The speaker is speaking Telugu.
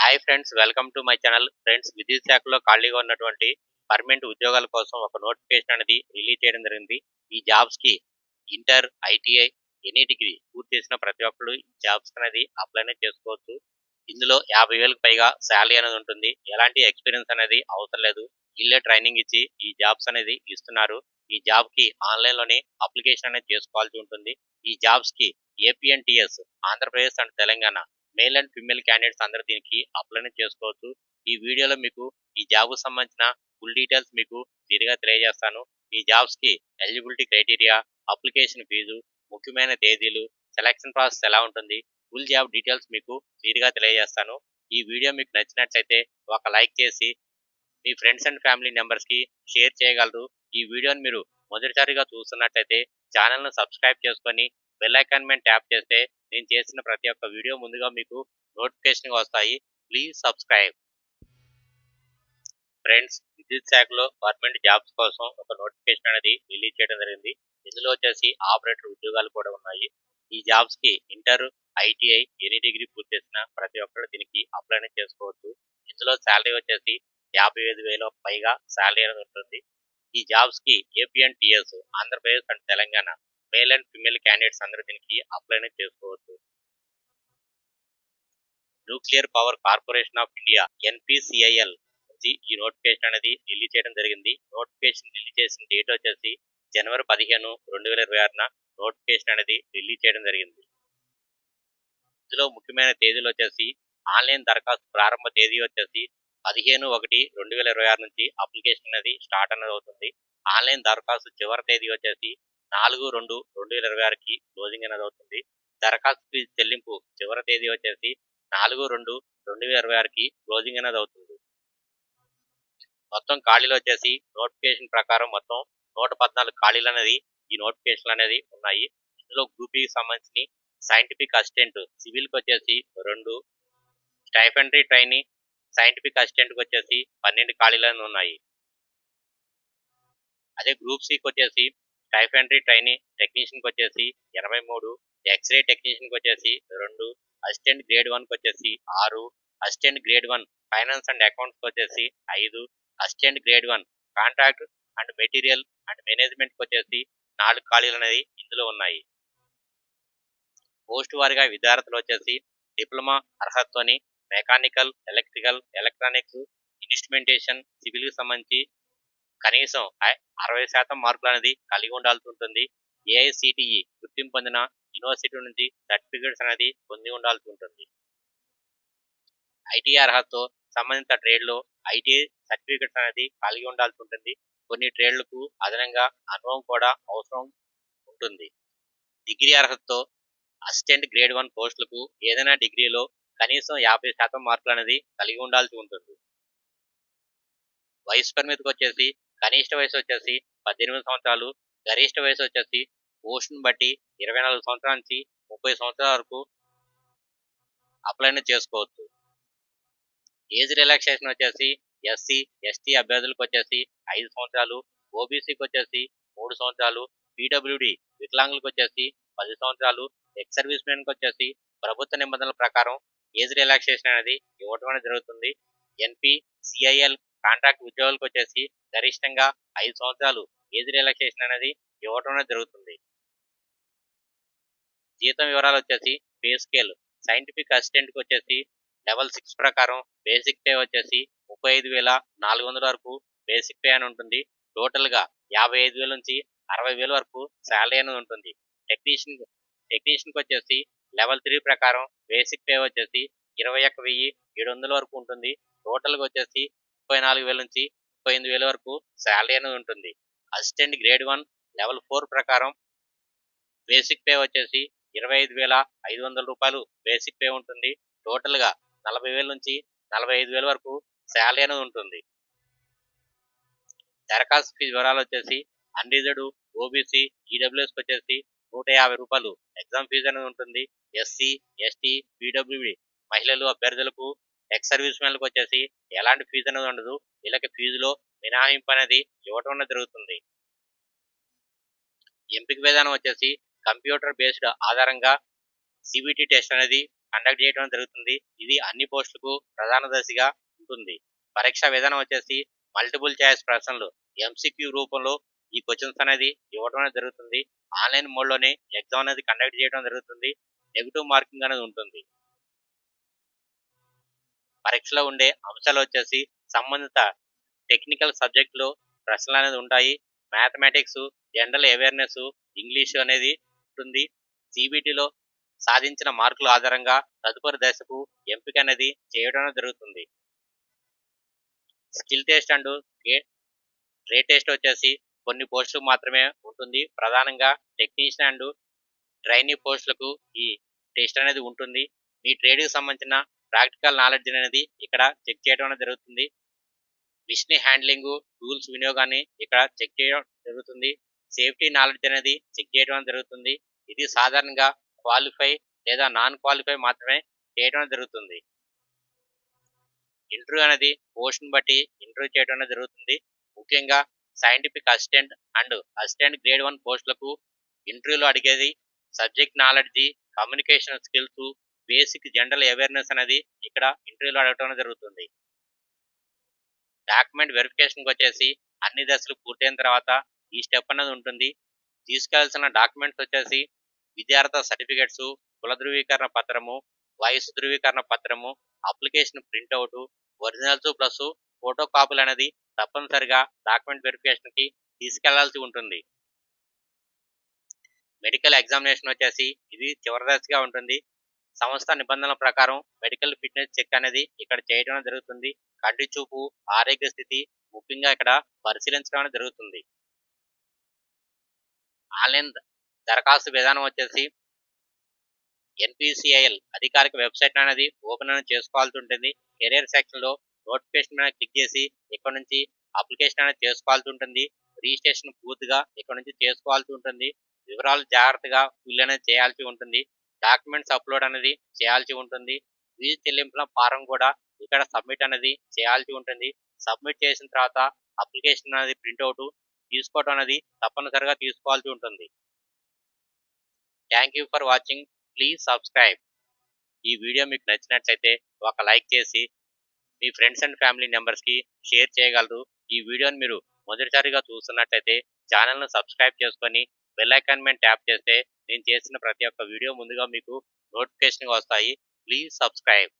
Hi friends welcome to my channel friends విద్యుత్ శాఖలో ఖాళీగా ఉన్నటువంటి పర్మనెంట్ ఉద్యోగాల కోసం ఒక నోటిఫికేషన్ అనేది రిలీజ్ చేయడం జరిగింది. ఈ జాబ్స్కి ఇంటర్ ఐటీఐ ఎనీ డిగ్రీ పూర్తి చేసిన ప్రతి ఒక్కరు ఈ జాబ్స్ అనేది అప్లైనే చేసుకోవచ్చు. ఇందులో యాభై వేలకు పైగా శాలరీ అనేది ఉంటుంది. ఎలాంటి ఎక్స్పీరియన్స్ అనేది అవసరం లేదు. ఇల్లే ట్రైనింగ్ ఇచ్చి ఈ జాబ్స్ అనేది ఇస్తున్నారు. ఈ జాబ్కి ఆన్లైన్లోనే అప్లికేషన్ అనేది చేసుకోవాల్సి ఉంటుంది. ఈ జాబ్స్కి APNTS Andhra Pradesh and Telangana male and female candidates అందరూ దీనికి అప్లై చేసుకోవచ్చు. ఈ వీడియోలో మీకు ఈ జాబ్ సంబంధించిన ఫుల్ డీటెయిల్స్ మీకు క్లియర్గా తెలియజేస్తాను. ఈ జాబ్స్కి ఎలిజిబిలిటీ క్రైటీరియా అప్లికేషన్ ఫీజు ముఖ్యమైన తేదీలు సెలక్షన్ ప్రాసెస్ ఎలా ఉంటుంది ఫుల్ జాబ్ డీటెయిల్స్ మీకు క్లియర్గా తెలియజేస్తాను. ఈ వీడియో మీకు నచ్చినట్లయితే ఒక లైక్ చేసి మీ ఫ్రెండ్స్ అండ్ ఫ్యామిలీ మెంబర్స్కి షేర్ చేయగలరు. ఈ వీడియోని మీరు మొదటిసారిగా చూస్తున్నట్లయితే ఛానల్ను సబ్స్క్రైబ్ చేసుకొని బెల్ ఐకాన్ మీద ట్యాప్ చేస్తే నేను చేసిన ప్రతి ఒక్క వీడియో ముందుగా మీకు నోటిఫికేషన్ వస్తాయి. ప్లీజ్ సబ్స్క్రైబ్ ఫ్రెండ్స్ విద్యుత్ శాఖలో గవర్నమెంట్ జాబ్స్ కోసం ఒక నోటిఫికేషన్ అనేది రిలీజ్ చేయడం జరిగింది. ఇందులో వచ్చేసి ఆపరేటర్ ఉద్యోగాలు కూడా ఉన్నాయి. ఈ జాబ్స్కి ఇంటర్ ఐటీఐ ఎనీ డిగ్రీ పూర్తి చేసిన ప్రతి ఒక్కరు దీనికి అప్లై చేసుకోవచ్చు. ఇందులో శాలరీ వచ్చేసి యాభై ఐదు వేల పైగా శాలరీ అనేది ఉంటుంది. ఈ జాబ్స్కి APNTS Andhra Pradesh and Telangana male and female candidates అందరూ దీనికి అప్లై చేసుకోవచ్చు. Nuclear power corporation of India NPCIL వచ్చి ఈ నోటిఫికేషన్ అనేది రిలీజ్ చేయడం జరిగింది. నోటిఫికేషన్ రిలీజ్ చేసిన డేట్ వచ్చేసి జనవరి పదిహేను రెండు వేల ఇరవై ఆరున నోటిఫికేషన్ అనేది రిలీజ్ చేయడం జరిగింది. ఇందులో ముఖ్యమైన తేదీలు వచ్చేసి ఆన్లైన్ దరఖాస్తు ప్రారంభ తేదీ వచ్చేసి పదిహేను ఒకటి రెండు వేల ఇరవై ఆరు నుంచి అప్లికేషన్ అనేది స్టార్ట్ అనేది అవుతుంది. ఆన్లైన్ దరఖాస్తు చివరి తేదీ వచ్చేసి నాలుగు రెండు రెండు వేల ఇరవై ఆరుకి క్లోజింగ్ అనేది అవుతుంది. దరఖాస్తు ఫీజు చెల్లింపు చివరి తేదీ వచ్చేసి నాలుగు రెండు రెండు వేల ఇరవై ఆరుకి క్లోజింగ్ అనేది అవుతుంది. మొత్తం ఖాళీలు వచ్చేసి నోటిఫికేషన్ ప్రకారం మొత్తం నూట పద్నాలుగు ఖాళీలు అనేది ఈ నోటిఫికేషన్ అనేది ఉన్నాయి. ఇందులో గ్రూప్కి సంబంధించి సైంటిఫిక్ అసిస్టెంట్ సివిల్కి వచ్చేసి రెండు స్టైఫెండరీ ట్రైనీ సైంటిఫిక్ అసిస్టెంట్కి వచ్చేసి పన్నెండు ఖాళీలు అనేది ఉన్నాయి. అదే గ్రూప్ సికి వచ్చేసి వచ్చేసి స్టైఫెండరీ ట్రైనీ టెక్నీషియన్కి వచ్చేసి ఎనభై మూడు ఎక్స్రే టెక్నీషియన్కి వచ్చేసి రెండు అసిస్టెంట్ గ్రేడ్ వన్కి వచ్చేసి ఆరు assistant grade one finance and అకౌంట్స్కి వచ్చేసి ఐదు assistant grade one contract and material and మేనేజ్మెంట్కి వచ్చేసి నాలుగు ఖాళీలు అనేది ఇందులో ఉన్నాయి. పోస్ట్ వారిగా విద్యార్థులు వచ్చేసి డిప్లొమా అర్హతతోని మెకానికల్ ఎలక్ట్రికల్ ఎలక్ట్రానిక్స్ ఇన్స్ట్రుమెంటేషన్ సివిల్కి సంబంధించి కనీసం ఐ- అరవై శాతం మార్కులు అనేది కలిగి ఉండాల్సి ఉంటుంది. ఏఐసిటిఈ గుర్తింపు పొందిన యూనివర్సిటీ నుంచి సర్టిఫికేట్స్ అనేది పొంది ఉండాల్సి ఉంటుంది. ఐటీ అర్హతతో సంబంధిత ట్రేడ్లో ఐటీ సర్టిఫికేట్స్ అనేది కలిగి ఉండాల్సి ఉంటుంది. కొన్ని ట్రేడ్లకు అదనంగా అనుభవం కూడా అవసరం ఉంటుంది. డిగ్రీ అర్హతతో అసిస్టెంట్ గ్రేడ్ వన్ పోస్టులకు ఏదైనా డిగ్రీలో కనీసం యాభై శాతం మార్కులు అనేది కలిగి ఉండాల్సి ఉంటుంది. వయసు పరిమితికి వచ్చేసి కనిష్ట వయసు వచ్చేసి పద్దెనిమిది సంవత్సరాలు గరిష్ట వయసు వచ్చేసి పోస్ట్ని బట్టి ఇరవై నాలుగు సంవత్సరాల నుంచి ముప్పై సంవత్సరాల వరకు అప్లై చేసుకోవచ్చు. ఏజ్ రిలాక్సేషన్ వచ్చేసి ఎస్సీ ఎస్టీ అభ్యర్థులకు వచ్చేసి ఐదు సంవత్సరాలు ఓబీసీకి వచ్చేసి మూడు సంవత్సరాలు పీడబ్ల్యూడి వికలాంగులకు వచ్చేసి పది సంవత్సరాలు ఎక్స్ సర్వీస్ మెన్కి వచ్చేసి ప్రభుత్వ నిబంధనల ప్రకారం ఏజ్ రిలాక్సేషన్ అనేది ఇవ్వడం అనేది జరుగుతుంది. ఎన్పి సిఐఎల్ కాంట్రాక్ట్ ఉద్యోగులకు వచ్చేసి గరిష్టంగా ఐదు సంవత్సరాలు ఏజ్ రిలాక్సేషన్ అనేది ఇవ్వటం అనేది జరుగుతుంది. జీతం వివరాలు వచ్చేసి పే స్కేల్. సైంటిఫిక్ అసిస్టెంట్కి వచ్చేసి లెవెల్ సిక్స్ ప్రకారం బేసిక్ పే వచ్చేసి ముప్పై ఐదు వేల నాలుగు వందల వరకు బేసిక్ పే అని ఉంటుంది. టోటల్గా యాభై ఐదు వేల నుంచి అరవై వేల వరకు శాలరీ అనేది ఉంటుంది. టెక్నీషియన్ టెక్నీషియన్కి వచ్చేసి లెవెల్ త్రీ ప్రకారం బేసిక్ పే వచ్చేసి ఇరవై ఒక్క వెయ్యి ఏడు వందల వరకు ఉంటుంది. టోటల్గా వచ్చేసి ముప్పై నాలుగు వేల నుంచి ముప్పై ఎనిమిది వేల వరకు శాలరీ అనేది ఉంటుంది. Assistant grade one level four ప్రకారం బేసిక్ పే వచ్చేసి ఇరవై ఐదు వేల ఐదు వందల రూపాయలు బేసిక్ పే ఉంటుంది. టోటల్గా నలభై వేల నుంచి నలభై ఐదు వేల వరకు శాలరీ అనేది ఉంటుంది. దరఖాస్తు ఫీజు వివరాలు వచ్చేసి అన్రిజర్డ్ ఓబీసీ ఈడబ్ల్యూఎస్కి వచ్చేసి నూట యాభై రూపాయలు. ఎగ్జామ్ ఫీజు అనేది ఉంటుంది. ఎస్సీ ఎస్టీ పీడబ్ల్యూడి మహిళలు అభ్యర్థులకు ఎక్స్ సర్వీస్ మెన్లకు వచ్చేసి ఎలాంటి ఫీజు అనేది ఉండదు. వీళ్ళకి ఫీజులో మినహాయింపు అనేది ఇవ్వటం అనేది జరుగుతుంది. ఎంపిక విధానం వచ్చేసి కంప్యూటర్ బేస్డ్ ఆధారంగా సిబిటి టెస్ట్ అనేది కండక్ట్ చేయడం జరుగుతుంది. ఇది అన్ని పోస్టులకు ప్రధాన దశగా ఉంటుంది. పరీక్ష విధానం వచ్చేసి మల్టిపుల్ ఛాయిస్ ప్రశ్నలు ఎంసీక్యూ రూపంలో ఈ క్వశ్చన్స్ అనేది ఇవ్వడం అనేది జరుగుతుంది. ఆన్లైన్ మోడ్లోనే ఎగ్జామ్ అనేది కండక్ట్ చేయడం జరుగుతుంది. నెగిటివ్ మార్కింగ్ అనేది ఉంటుంది. పరీక్షలో ఉండే అంశాలు వచ్చేసి సంబంధిత టెక్నికల్ సబ్జెక్టులో ప్రశ్నలు అనేది ఉంటాయి. మ్యాథమెటిక్స్ జనరల్ అవేర్నెస్ ఇంగ్లీష్ అనేది ఉంటుంది. సిబిటిలో సాధించిన మార్కుల ఆధారంగా తదుపరి దశకు ఎంపిక అనేది చేయడం జరుగుతుంది. Skill test and trade test వచ్చేసి కొన్ని పోస్టులకు మాత్రమే ఉంటుంది. ప్రధానంగా టెక్నీషియన్ అండ్ ట్రైనీ పోస్టులకు ఈ టెస్ట్ అనేది ఉంటుంది. మీ ట్రేడ్కి సంబంధించిన ప్రాక్టికల్ నాలెడ్జ్ అనేది ఇక్కడ చెక్ చేయడం అనేది జరుగుతుంది. మిషన్ హ్యాండ్లింగ్ టూల్స్ వినియోగాన్ని ఇక్కడ చెక్ చేయడం జరుగుతుంది. సేఫ్టీ నాలెడ్జ్ అనేది చెక్ చేయడం జరుగుతుంది. ఇది సాధారణంగా క్వాలిఫై లేదా నాన్ క్వాలిఫై మాత్రమే చేయడం జరుగుతుంది. ఇంటర్వ్యూ అనేది పోస్ట్ని బట్టి ఇంటర్వ్యూ చేయడం అనేది జరుగుతుంది. ముఖ్యంగా scientific assistant and assistant grade one పోస్టులకు ఇంటర్వ్యూలో అడిగేది subject knowledge communication skills basic general awareness అనేది ఇక్కడ ఇంటర్వ్యూలో అడగటం జరుగుతుంది. డాక్యుమెంట్ వెరిఫికేషన్కి వచ్చేసి అన్ని దశలు పూర్తయిన తర్వాత ఈ స్టెప్ అనేది ఉంటుంది. తీసుకెళ్ళాల్సిన డాక్యుమెంట్స్ వచ్చేసి విద్యార్థ సర్టిఫికెట్స్ కుల ధృవీకరణ పత్రము వయసు ధృవీకరణ పత్రము application printout originals plus photo కాపీలు అనేది తప్పనిసరిగా డాక్యుమెంట్ వెరిఫికేషన్కి తీసుకెళ్ళాల్సి ఉంటుంది. మెడికల్ ఎగ్జామినేషన్ వచ్చేసి ఇది చివరి దశగా ఉంటుంది. సంస్థ నిబంధనల ప్రకారం మెడికల్ ఫిట్నెస్ చెక్ అనేది ఇక్కడ చేయడం జరుగుతుంది. కంటి చూపు ఆరోగ్య స్థితి ముఖ్యంగా ఇక్కడ పరిశీలించడం అనేది జరుగుతుంది. ఆన్లైన్ దరఖాస్తు విధానం వచ్చేసి ఎన్పిసిఐఎల్ అధికారిక వెబ్సైట్ అనేది ఓపెన్ అనేది చేసుకోవాల్సి ఉంటుంది. కెరియర్ సెక్షన్లో నోటిఫికేషన్ మీద క్లిక్ చేసి ఇక్కడ నుంచి అప్లికేషన్ అనేది చేసుకోవాల్సి ఉంటుంది. రిజిస్ట్రేషన్ పూర్తిగా ఇక్కడ నుంచి చేసుకోవాల్సి ఉంటుంది. వివరాలు జాగ్రత్తగా ఫిల్ అనేది చేయాల్సి ఉంటుంది. డాక్యుమెంట్స్ అప్లోడ్ అనేది చేయాల్సి ఉంటుంది. ఫీజు చెల్లింపుల ఫారం కూడా ఇక్కడ సబ్మిట్ అనేది చేయాల్సి ఉంటుంది. సబ్మిట్ చేసిన తర్వాత అప్లికేషన్ అనేది ప్రింట్అవుట్ తీసుకోవటం అనేది తప్పనిసరిగా తీసుకోవాల్సి ఉంటుంది. Thank you for watching please subscribe ఈ వీడియో మీకు నచ్చినట్లయితే ఒక లైక్ చేసి మీ ఫ్రెండ్స్ అండ్ ఫ్యామిలీ మెంబర్స్కి షేర్ చేయగలరు. ఈ వీడియోని మీరు మొదటిసారిగా చూస్తున్నట్లయితే ఛానల్ను సబ్స్క్రైబ్ చేసుకొని బెల్ ఐకాన్ మీద ట్యాప్ చేస్తే నేను చేసిన ప్రతి ఒక్క వీడియో ముందుగా మీకు నోటిఫికేషన్గా వస్తాయి. Please subscribe